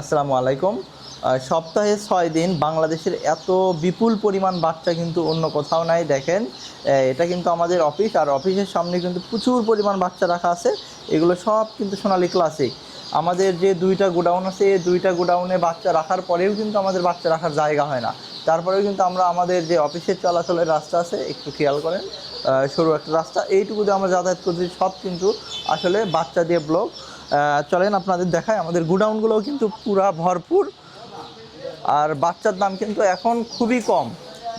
আসসালামু আলাইকুম। সপ্তাহে ছয় দিন বাংলাদেশের এত বিপুল পরিমাণ বাচ্চা কিন্তু অন্য কোথাও নাই, দেখেন। এটা কিন্তু আমাদের অফিস, আর অফিসের সামনে কিন্তু প্রচুর পরিমাণ বাচ্চা রাখা আছে। এগুলো সব কিন্তু সোনালি ক্লাসিক আমাদের যে দুইটা গোডাউন আছে, এই দুইটা গোডাউনে বাচ্চা রাখার পরেও কিন্তু আমাদের বাচ্চা রাখার জায়গা হয় না। তারপরেও কিন্তু আমরা আমাদের যে অফিসের চলাচলের রাস্তা আছে, একটু খেয়াল করেন। সরু একটা রাস্তা। এইটুকু যে আমরা যাতায়াত করছি। সব কিন্তু আসলে বাচ্চা দিয়ে ব্লক চলেন আপনাদের দেখায় আমাদের গুডাউনগুলোও কিন্তু পুরা ভরপুর। আর বাচ্চার দাম কিন্তু এখন খুবই কম।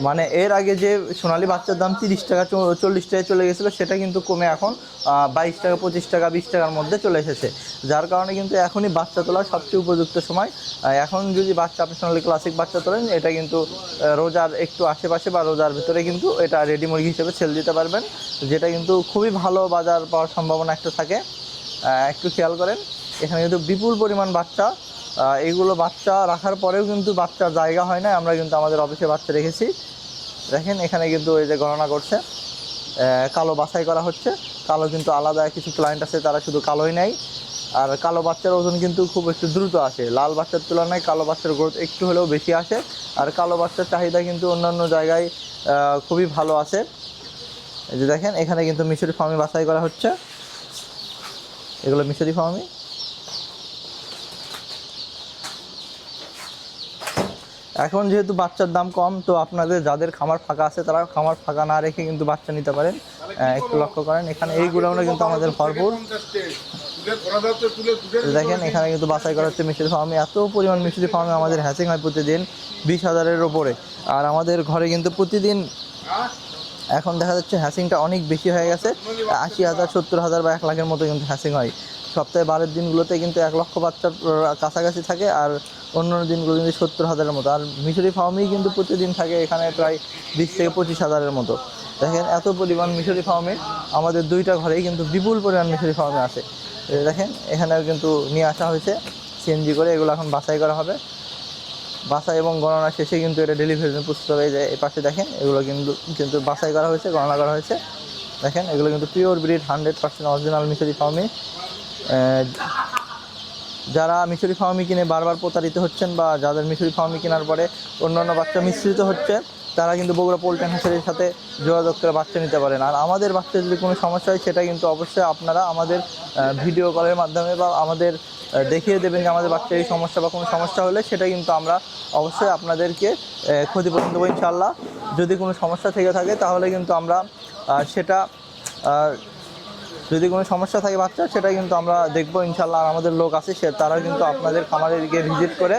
মানে এর আগে যে সোনালী বাচ্চার দাম তিরিশ টাকা চল্লিশ টাকায় চলে গেছিল, সেটা কিন্তু কমে এখন বাইশ টাকা, পঁচিশ টাকা, বিশ টাকার মধ্যে চলে এসেছে। যার কারণে কিন্তু এখনই বাচ্চা তোলার সবচেয়ে উপযুক্ত সময়। এখন যদি বাচ্চা, আপনি সোনালী ক্লাসিক বাচ্চা তোলেন, এটা কিন্তু রোজার একটু আশেপাশে বা রোজার ভিতরে কিন্তু এটা রেডি মুরগি হিসেবে সেল দিতে পারবেন, যেটা কিন্তু খুবই ভালো বাজার পাওয়ার সম্ভাবনা একটা থাকে। একটু খেয়াল করেন, এখানে কিন্তু বিপুল পরিমাণ বাচ্চা আহ, এইগুলো বাচ্চা রাখার পরেও কিন্তু বাচ্চার জায়গা হয় না আমরা কিন্তু আমাদের অফিসে বাচ্চা রেখেছি। দেখেন এখানে কিন্তু এই যে গণনা করছে কালো বাছাই করা হচ্ছে। কালো কিন্তু আলাদা কিছু ক্লায়েন্ট আছে তারা শুধু কালোই নেয়। আর কালো বাচ্চার ওজন কিন্তু খুব একটু দ্রুত আসে। লাল বাচ্চার তুলনায় কালো বাচ্চার গ্রোথ একটু হলেও বেশি আসে। আর কালো বাচ্চার চাহিদা কিন্তু অন্যান্য জায়গায় খুবই ভালো আছে। এই যে দেখেন এখানে কিন্তু মিশরি ফার্মি বাছাই করা হচ্ছে। এগুলো মিশরি ফার্মি এখন যেহেতু বাচ্চার দাম কম, তো আপনাদের যাদের খামার ফাঁকা আছে তারা খামার ফাঁকা না রেখে কিন্তু বাচ্চা নিতে পারেন। একটু লক্ষ্য করেন, এখানে এই আমরা কিন্তু আমাদের ভরপুর। দেখেন, এখানে কিন্তু বাছাই করা হচ্ছে মিষ্টি ফার্মে এত পরিমাণ মিষ্টি ফার্মে আমাদের হ্যাচিং হয় প্রতিদিন বিশ হাজারের ওপরে আর আমাদের ঘরে কিন্তু প্রতিদিন এখন দেখা যাচ্ছে হ্যাসিংটা অনেক বেশি হয়ে গেছে। আশি হাজার, সত্তর হাজার বা এক লাখের মতো কিন্তু হ্যাসিং হয়। সপ্তাহে বারের দিনগুলোতে কিন্তু এক লক্ষ বাচ্চার কাছাকাছি থাকে আর অন্য দিনগুলো কিন্তু সত্তর হাজারের মতো। আর মিশরি ফার্মেই কিন্তু প্রতিদিন থাকে এখানে প্রায় বিশ থেকে পঁচিশ হাজারের মতো। দেখেন এত পরিমাণ মিশরি ফার্মে, আমাদের দুইটা ঘরেই কিন্তু বিপুল পরিমাণ মিশরি ফার্মে যে দেখেন, এখানেও কিন্তু নিয়ে আসা হয়েছে। সিএনজি করে এগুলো এখন বাছাই করা হবে। বাছাই এবং গণনা শেষে কিন্তু এটা ডেলিভারির জন্য প্রস্তুত হয়ে যায়। এই পাশে দেখেন, এগুলো কিন্তু কিন্তু বাছাই করা হয়েছে, গণনা করা হয়েছে। দেখেন, এগুলো কিন্তু pure breed hundred percent original মিশরি ফার্মি যারা মিশরি ফার্মি কিনে বারবার প্রতারিত হচ্ছেন বা যাদের মিশরি ফার্মি কেনার পরে অন্যান্য বাচ্চা মিশ্রিত হচ্ছে তারা কিন্তু বগুড়া পোল্ট্রি হাসের সাথে যোগাযোগ করে বাচ্চা নিতে পারেন। আর আমাদের বাচ্চা যদি কোনো সমস্যা হয়, সেটা কিন্তু অবশ্যই আপনারা আমাদের ভিডিও কলের মাধ্যমে বা আমাদের দেখিয়ে দেবেন যে আমাদের বাচ্চার এই সমস্যা বা কোনো সমস্যা হলে। সেটা কিন্তু আমরা অবশ্যই আপনাদেরকে ক্ষতিপূরণ দেবো ইনশাল্লাহ যদি কোনো সমস্যা থেকে থাকে, তাহলে কিন্তু আমরা সেটা যদি কোনো সমস্যা থাকে বাচ্চা সেটা কিন্তু আমরা দেখব ইনশাল্লাহ আর আমাদের লোক আছে, সে তারা কিন্তু আপনাদের খামারে গিয়ে ভিজিট করে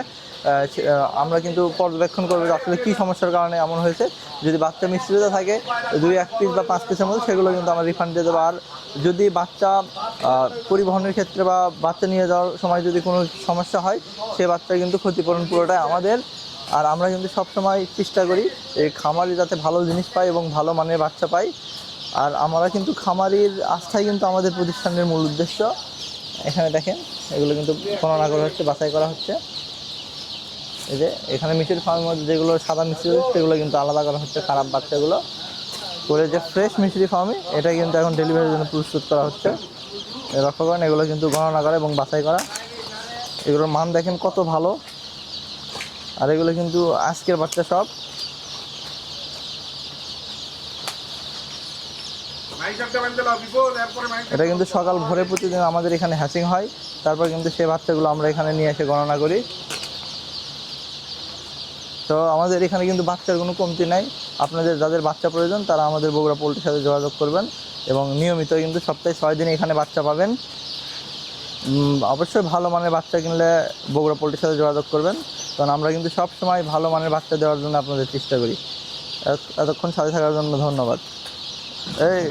আমরা কিন্তু পর্যবেক্ষণ করব আসলে কী সমস্যার কারণে এমন হয়েছে। যদি বাচ্চা মিশ্রিত থাকে, দুই এক পিস বা পাঁচ পিসের মধ্যে, সেগুলো কিন্তু আমরা রিফান্ড দিয়ে দেবো। আর যদি বাচ্চা পরিবহনের ক্ষেত্রে বা বাচ্চা নিয়ে যাওয়ার সময় যদি কোনো সমস্যা হয়, সে বাচ্চার কিন্তু ক্ষতিপূরণ পুরোটাই আমাদের। আর আমরা কিন্তু সবসময় চেষ্টা করি এই খামারে যাতে ভালো জিনিস পাই এবং ভালো মানের বাচ্চা পাই আর আমরা কিন্তু খামারির আস্থাই কিন্তু আমাদের প্রতিষ্ঠানের মূল উদ্দেশ্য। এখানে দেখেন, এগুলো কিন্তু গণনা করা হচ্ছে, বাছাই করা হচ্ছে। এই যে, এখানে মিষ্টির ফার্মের মধ্যে যেগুলো সাদা মিষ্টি সেগুলো কিন্তু আলাদা করা হচ্ছে, খারাপ বাচ্চাগুলো। করে যে ফ্রেশ মিষ্টি ফার্মে এটা কিন্তু এখন ডেলিভারির জন্য প্রস্তুত করা হচ্ছে। লক্ষ্য করেন এগুলো কিন্তু গণনা করা এবং বাছাই করা। এগুলোর মান দেখেন কত ভালো। আর এগুলো কিন্তু আজকের বাচ্চা সব। এটা কিন্তু সকাল ভোরে প্রতিদিন আমাদের এখানে হ্যাচিং হয়। তারপর কিন্তু সে বাচ্চাগুলো আমরা এখানে নিয়ে এসে গণনা করি। তো আমাদের এখানে কিন্তু বাচ্চার কোনো কমতি নাই। আপনাদের যাদের বাচ্চা প্রয়োজন, তারা আমাদের বগুড়া পোলট্রির সাথে যোগাযোগ করবেন এবং নিয়মিত কিন্তু সপ্তাহে ছয় দিন এখানে বাচ্চা পাবেন। অবশ্যই ভালো মানের বাচ্চা কিনলে বগুড়া পোলট্রির সাথে যোগাযোগ করবেন। কারণ আমরা কিন্তু সব সময় ভালো মানের বাচ্চা দেওয়ার জন্য আপনাদের চেষ্টা করি। এতক্ষণ সাথে থাকার জন্য ধন্যবাদ। এই